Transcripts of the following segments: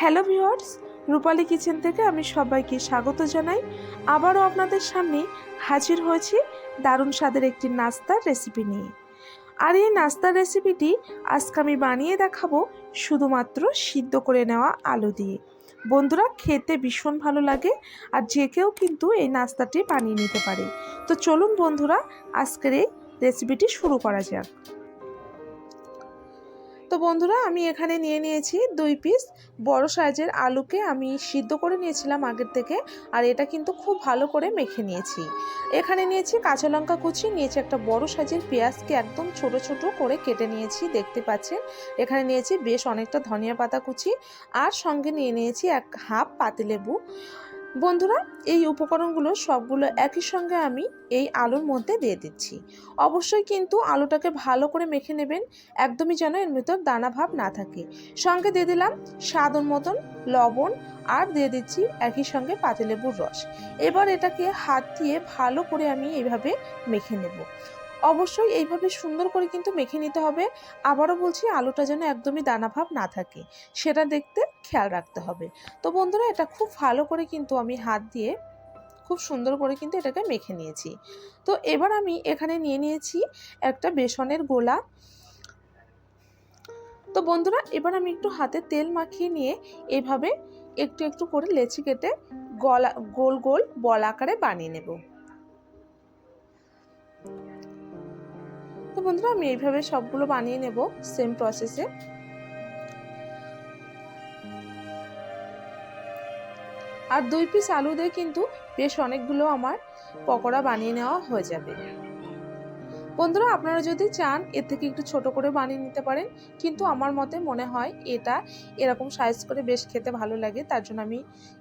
Hello viewers, রূপালী kitchen থেকে আমি সবাইকে স্বাগত জানাই। আবারও আপনাদের সামনে হাজির হয়েছি দারুণ স্বাদের একটি নাস্তার রেসিপি নিয়ে। আর এই নাস্তার রেসিপিটি আজকে আমি বানিয়ে দেখাবো শুধুমাত্র সিদ্ধ করে নেওয়া আলু দিয়ে। বন্ধুরা, খেতে ভীষণ ভালো লাগে আর যে কেউ কিন্তু এই নাস্তাটি বানিয়ে নিতে পারে। তো চলুন বন্ধুরা, আজকের এই রেসিপিটি শুরু করা যাক। বন্ধুরা, আমি এখানে নিয়ে নিয়েছি দুই পিস বড় সাইজের আলুকে আমি সিদ্ধ করে নিয়েছিলাম আগের থেকে, আর এটা কিন্তু খুব ভালো করে মেখে নিয়েছি। এখানে নিয়েছি কাঁচা লঙ্কা কুচি, নিয়েছি একটা বড় সাইজের পেঁয়াজকে একদম ছোট ছোট করে কেটে নিয়েছি, দেখতে পাচ্ছেন। এখানে নিয়েছি বেশ অনেকটা ধনিয়া পাতা কুচি, আর সঙ্গে নিয়ে নিয়েছি এক হাফ পাতিলেবু। বন্ধুরা, এই উপকরণগুলো সবগুলো একই সঙ্গে আমি এই আলুর মধ্যে দিয়ে দিচ্ছি। অবশ্যই কিন্তু আলুটাকে ভালো করে মেখে নেবেন, একদমই যেন এর ভিতর দানা ভাব না থাকে। সঙ্গে দিয়ে দিলাম স্বাদ মতন লবণ আর দিয়ে দিচ্ছি একই সঙ্গে পাতিলেবুর রস। এবার এটাকে হাত দিয়ে ভালো করে আমি এইভাবে মেখে নেব। অবশ্যই এইভাবে সুন্দর করে কিন্তু মেখে নিতে হবে। আবারও বলছি, আলুটা যেন একদমই দানা ভাব না থাকে। সেটা দেখতে খেয়াল রাখতে হবে। তো বন্ধুরা, এটা খুব ভালো করে কিন্তু আমি হাত দিয়ে খুব সুন্দর করে কিন্তু এটাকে মেখে নিয়েছি। তো এবার আমি এখানে নিয়ে নিয়েছি একটা বেসনের গোলা। তো বন্ধুরা, এবার আমি একটু হাতে তেল মাখিয়ে নিয়ে এভাবে একটু একটু করে লেচি কেটে গলা, গোল গোল বল আকারে বানিয়ে নেব। তো বন্ধুরা, আমি এইভাবে সবগুলো বানিয়ে নেব সেম প্রসেসে আর দুই পিস আলু দিয়ে কিন্তু বেশ অনেকগুলো আমার পকোড়া বানিয়ে নেওয়া হয়ে যাবে। বন্ধুরা, আপনারা যদি চান, এর থেকে একটু ছোট করে বানিয়ে নিতে পারেন, কিন্তু আমার মতে মনে হয় এটা এরকম সাইজ করে বেশ খেতে ভালো লাগে, তার জন্য আমি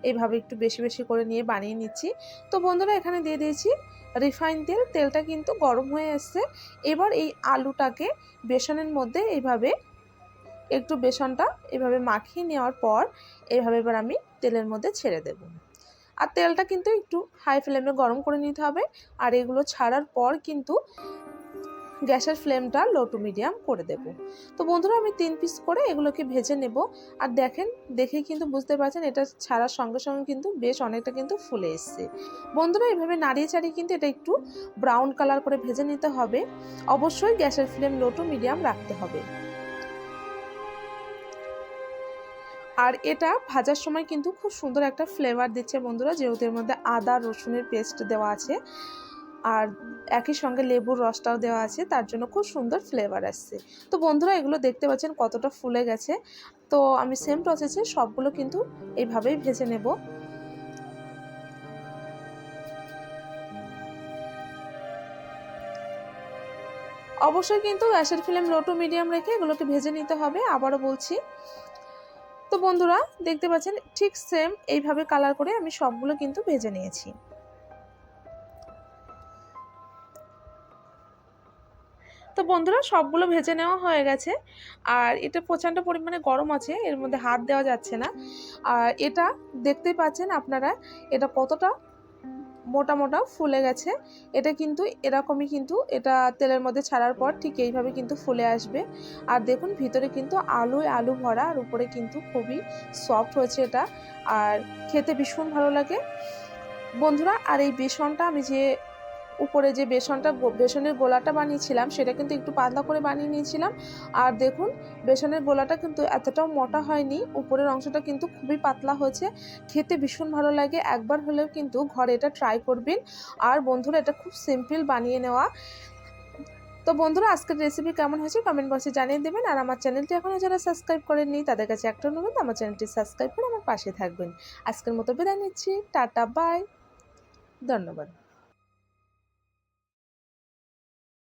এইভাবে একটু বেশি বেশি করে নিয়ে বানিয়ে নিচ্ছি। তো বন্ধুরা, এখানে দিয়ে দিয়েছি রিফাইন তেল, তেলটা কিন্তু গরম হয়ে এসছে। এবার এই আলুটাকে বেসনের মধ্যে এইভাবে একটু বেসনটা এভাবে মাখিয়ে নেওয়ার পর এইভাবে এবার আমি তেলের মধ্যে ছেড়ে দেব। আর তেলটা কিন্তু একটু হাই ফ্লেমে গরম করে নিতে হবে। আর এগুলো ছাড়ার পর কিন্তু গ্যাসের ফ্লেমটা লো টু মিডিয়াম করে দেব। তো বন্ধুরা, আমি তিন পিস করে এগুলোকে ভেজে নেব। আর দেখেন, দেখেই কিন্তু বুঝতে পারছেন, এটা ছাড়ার সঙ্গে সঙ্গে কিন্তু বেশ অনেকটা কিন্তু ফুলে এসছে। বন্ধুরা, এভাবে নাড়িয়ে চাড়িয়ে কিন্তু এটা একটু ব্রাউন কালার করে ভেজে নিতে হবে। অবশ্যই গ্যাসের ফ্লেম লো টু মিডিয়াম রাখতে হবে। আর এটা ভাজার সময় কিন্তু খুব সুন্দর একটা ফ্লেভার দিচ্ছে বন্ধুরা, যেহেতু এর মধ্যে আদা, রসুনের পেস্ট দেওয়া আছে। আর একই সঙ্গে লেবুর রসটাও দেওয়া আছে, তার জন্য খুব সুন্দর ফ্লেভার আসছে। তো বন্ধুরা, এগুলো দেখতে পাচ্ছেন কতটা ফুলে গেছে। তো আমি সেম প্রসেসে সবগুলো কিন্তু এইভাবেই ভেজে নেব। অবশ্যই কিন্তু গ্যাসের ফ্লেম লো টু মিডিয়াম রেখে এগুলোকে ভেজে নিতে হবে। আবারও বলছি তো বন্ধুরা, দেখতে পাচ্ছেন, ঠিক সেম এইভাবে কালার করে আমি সবগুলো কিন্তু ভেজে নিয়েছি। তো বন্ধুরা, সবগুলো ভেজে নেওয়া হয়ে গেছে। আর এটা প্রচণ্ড পরিমাণে গরম আছে, এর মধ্যে হাত দেওয়া যাচ্ছে না। আর এটা দেখতেই পাচ্ছেন আপনারা, এটা কতটা মোটা মোটা ফুলে গেছে। এটা কিন্তু এরকমই কিন্তু এটা তেলের মধ্যে ছাড়ার পর ঠিক এইভাবে কিন্তু ফুলে আসবে। আর দেখুন ভিতরে কিন্তু আলু আলু ভরা আর উপরে কিন্তু খুবই সফট হয়েছে এটা। আর খেতে ভীষণ ভালো লাগে। বন্ধুরা, আর এই বেসনটা আমি যে উপরে যে বেসনটা বেসনের গোলাটা বানিয়েছিলাম, সেটা কিন্তু একটু পাতলা করে বানিয়ে নিয়েছিলাম। আর দেখুন, বেসনের গোলাটা কিন্তু এতটাও মোটা হয়নি, উপরের অংশটা কিন্তু খুবই পাতলা হয়েছে। খেতে ভীষণ ভালো লাগে, একবার হলেও কিন্তু ঘরে এটা ট্রাই করবেন। আর বন্ধুরা, এটা খুব সিম্পল বানিয়ে নেওয়া। তো বন্ধুরা, আজকের রেসিপি কেমন হয়েছে কমেন্ট বক্সে জানিয়ে দেবেন। আর আমার চ্যানেলটি এখনও যারা সাবস্ক্রাইব করেননি, তাদের কাছে একটা অনুরোধ, আমার চ্যানেলটি সাবস্ক্রাইব করে আমার পাশে থাকবেন। আজকের মতো বিদায় নিচ্ছি, টাটা বাই ধন্যবাদ।